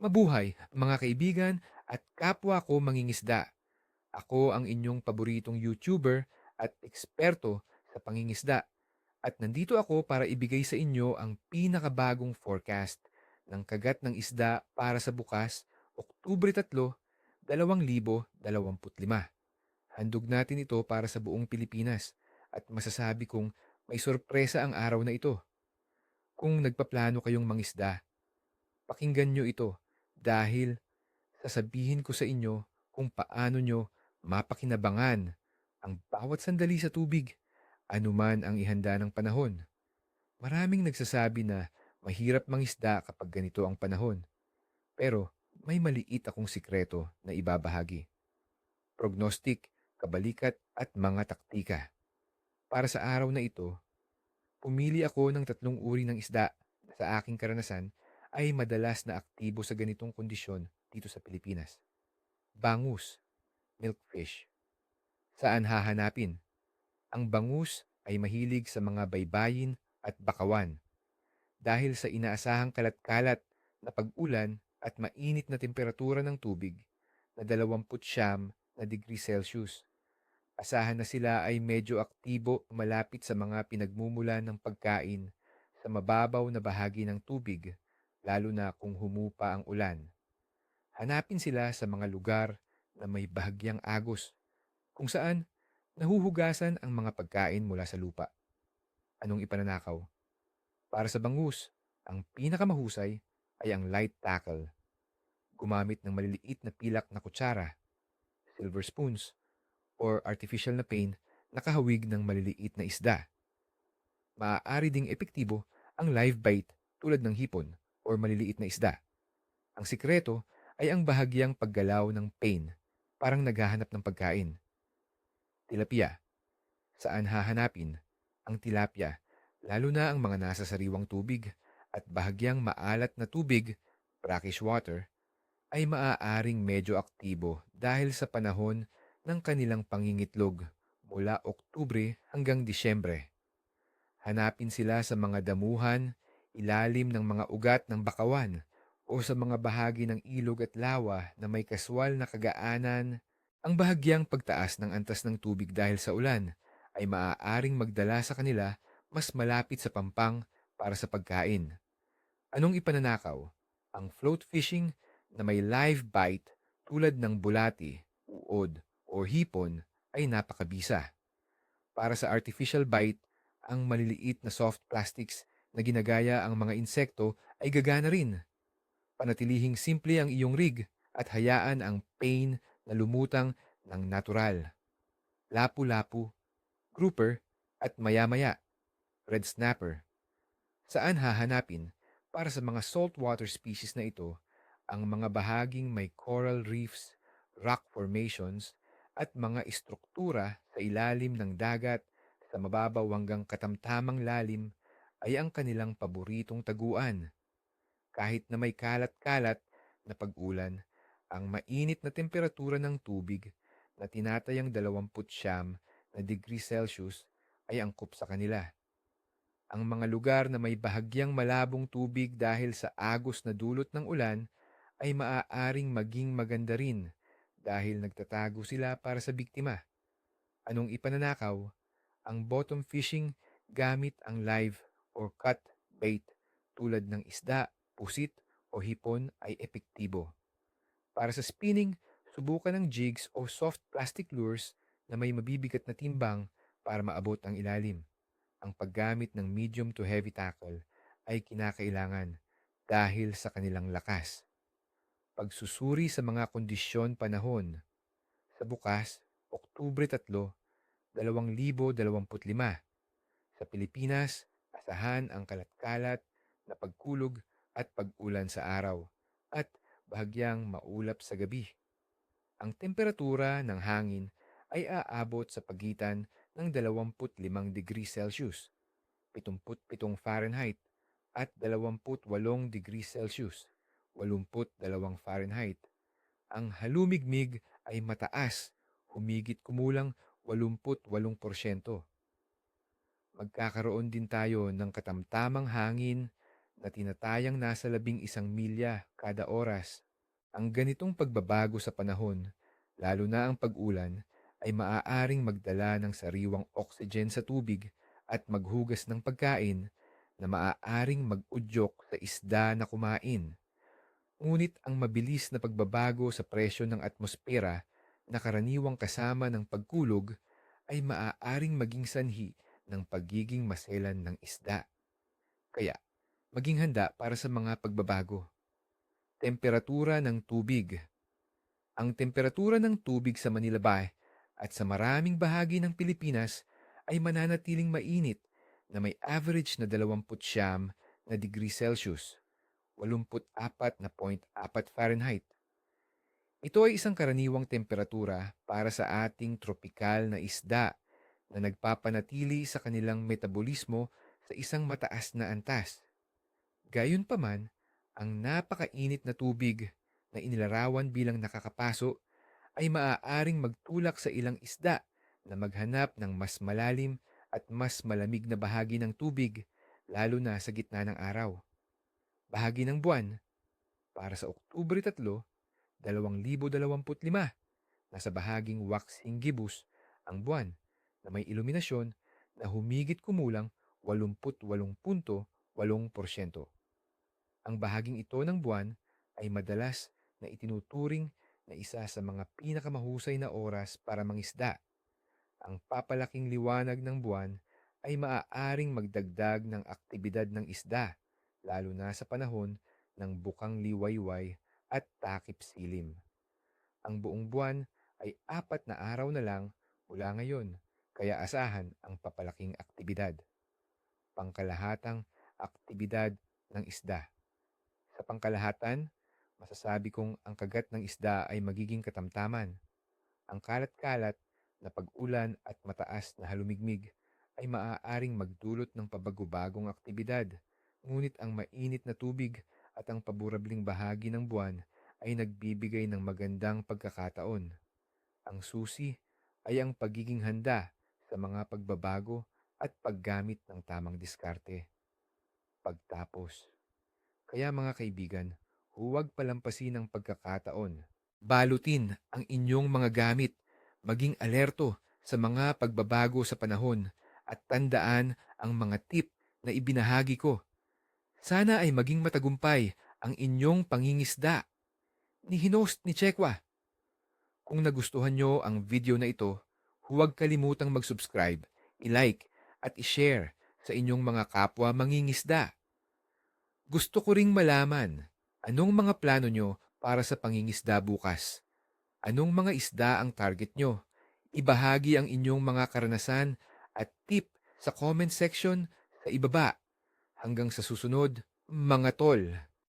Mabuhay, mga kaibigan at kapwa ko mangingisda. Ako ang inyong paboritong YouTuber at eksperto sa pangingisda. At nandito ako para ibigay sa inyo ang pinakabagong forecast ng kagat ng isda para sa bukas, Oktubre 3, 2025. Handog natin ito para sa buong Pilipinas at masasabi kong may sorpresa ang araw na ito. Kung nagpaplano kayong mangisda, pakinggan nyo ito dahil sasabihin ko sa inyo kung paano nyo mapakinabangan ang bawat sandali sa tubig, anuman ang ihanda ng panahon. Maraming nagsasabi na mahirap mangisda kapag ganito ang panahon. Pero may maliit akong sikreto na ibabahagi. Prognostic, kabalikat at mga taktika. Para sa araw na ito, pumili ako ng tatlong uri ng isda sa aking karanasan ay madalas na aktibo sa ganitong kondisyon dito sa Pilipinas. Bangus, milkfish. Saan hahanapin? Ang bangus ay mahilig sa mga baybayin at bakawan. Dahil sa inaasahang kalat-kalat na pag-ulan at mainit na temperatura ng tubig na 29 na degree Celsius. Asahan na sila ay medyo aktibo malapit sa mga pinagmumulan ng pagkain sa mababaw na bahagi ng tubig, lalo na kung humupa ang ulan. Hanapin sila sa mga lugar na may bahagyang agos, kung saan nahuhugasan ang mga pagkain mula sa lupa. Anong ipananakaw? Para sa bangus, ang pinakamahusay ay ang light tackle. Gumamit ng maliliit na pilak na kutsara, silver spoons, or artificial na pain na kahawig ng maliliit na isda. Maaari ding epektibo ang live bait tulad ng hipon or maliliit na isda. Ang sikreto ay ang bahagyang paggalaw ng pain, parang naghahanap ng pagkain. Tilapia. Saan hahanapin? Ang tilapia, lalo na ang mga nasa sariwang tubig at bahagyang maalat na tubig, brackish water, ay maaaring medyo aktibo dahil sa panahon ng kanilang pangingitlog mula Oktubre hanggang Disyembre. Hanapin sila sa mga damuhan, ilalim ng mga ugat ng bakawan, o sa mga bahagi ng ilog at lawa na may kaswal na kagaanan, ang bahagyang pagtaas ng antas ng tubig dahil sa ulan ay maaaring magdala sa kanila mas malapit sa pampang para sa pagkain. Anong ipananakaw? Ang float fishing na may live bite tulad ng bulati, uod, o hipon ay napakabisa. Para sa artificial bite, ang maliliit na soft plastics na ginagaya ang mga insekto ay gagana rin Panatilihing simple ang iyong rig at hayaan ang pain na lumutang ng natural. Lapu-lapu, grouper, at maya-maya, red snapper. Saan hahanapin para sa mga saltwater species na ito ang mga bahaging may coral reefs, rock formations, at mga istruktura sa ilalim ng dagat sa mababaw hanggang katamtamang lalim ay ang kanilang paboritong taguan kahit na may kalat-kalat na pag-ulan, ang mainit na temperatura ng tubig na tinatayang 29 na degree Celsius ay angkop sa kanila. Ang mga lugar na may bahagyang malabong tubig dahil sa agos na dulot ng ulan ay maaaring maging maganda rin dahil nagtatago sila para sa biktima. Anong ipananakaw? Ang bottom fishing gamit ang live or cut bait tulad ng isda pusit o hipon ay epektibo. Para sa spinning, subukan ng jigs o soft plastic lures na may mabibigat na timbang para maabot ang ilalim. Ang paggamit ng medium to heavy tackle ay kinakailangan dahil sa kanilang lakas. Pagsusuri sa mga kondisyon panahon. Sa bukas, Oktubre 3, 2025. Sa Pilipinas, asahan ang kalat-kalat na pagkulog at pag-ulan sa araw at bahagyang maulap sa gabi. Ang temperatura ng hangin ay aabot sa pagitan ng 25 degrees Celsius, 77 Fahrenheit at 28 degrees Celsius, 82 Fahrenheit. Ang halumigmig ay mataas, humigit kumulang 88%. Magkakaroon din tayo ng katamtamang hangin na tinatayang nasa labing isang milya kada oras. Ang ganitong pagbabago sa panahon, lalo na ang pag-ulan, ay maaaring magdala ng sariwang oxygen sa tubig at maghugas ng pagkain na maaaring mag-udyok sa isda na kumain. Ngunit ang mabilis na pagbabago sa presyo ng atmosfera na karaniwang kasama ng pagkulog ay maaaring maging sanhi ng pagiging maselan ng isda. Kaya, maging handa para sa mga pagbabago. Temperatura ng tubig Ang temperatura ng tubig sa Manila Bay at sa maraming bahagi ng Pilipinas ay mananatiling mainit na may average na 29 na degree Celsius, 84 na 0.4 Fahrenheit. Ito ay isang karaniwang temperatura para sa ating tropikal na isda na nagpapanatili sa kanilang metabolismo sa isang mataas na antas. Gayunpaman, ang napakainit na tubig na inilarawan bilang nakakapaso ay maaaring magtulak sa ilang isda na maghanap ng mas malalim at mas malamig na bahagi ng tubig, lalo na sa gitna ng araw. Bahagi ng buwan, para sa Oktubre 3, 2025, nasa bahaging waxing gibbous ang buwan na may iluminasyon na humigit kumulang 88.8%. Ang bahaging ito ng buwan ay madalas na itinuturing na isa sa mga pinakamahusay na oras para mangisda. Ang papalaking liwanag ng buwan ay maaaring magdagdag ng aktibidad ng isda, lalo na sa panahon ng bukang liwayway at takip silim. Ang buong buwan ay apat na araw na lang mula ngayon, kaya asahan ang papalaking aktibidad. Pangkalahatang aktibidad ng isda. Sa pangkalahatan, masasabi kong ang kagat ng isda ay magiging katamtaman. Ang kalat-kalat na pag-ulan at mataas na halumigmig ay maaaring magdulot ng pabago-bagong aktibidad, ngunit ang mainit na tubig at ang paborabling bahagi ng buwan ay nagbibigay ng magandang pagkakataon. Ang susi ay ang pagiging handa sa mga pagbabago at paggamit ng tamang diskarte. Pagtapos. Kaya mga kaibigan, huwag palampasin ang pagkakataon. Balutin ang inyong mga gamit, maging alerto sa mga pagbabago sa panahon at tandaan ang mga tip na ibinahagi ko. Sana ay maging matagumpay ang inyong pangingisda. Ni Hinost ni Chekwa. Kung nagustuhan nyo ang video na ito, huwag kalimutang mag-subscribe, i-like at i-share sa inyong mga kapwa mangingisda. Gusto ko ring malaman anong mga plano nyo para sa pangingisda bukas. Anong mga isda ang target nyo? Ibahagi ang inyong mga karanasan at tip sa comment section sa ibaba. Hanggang sa susunod, mga tol.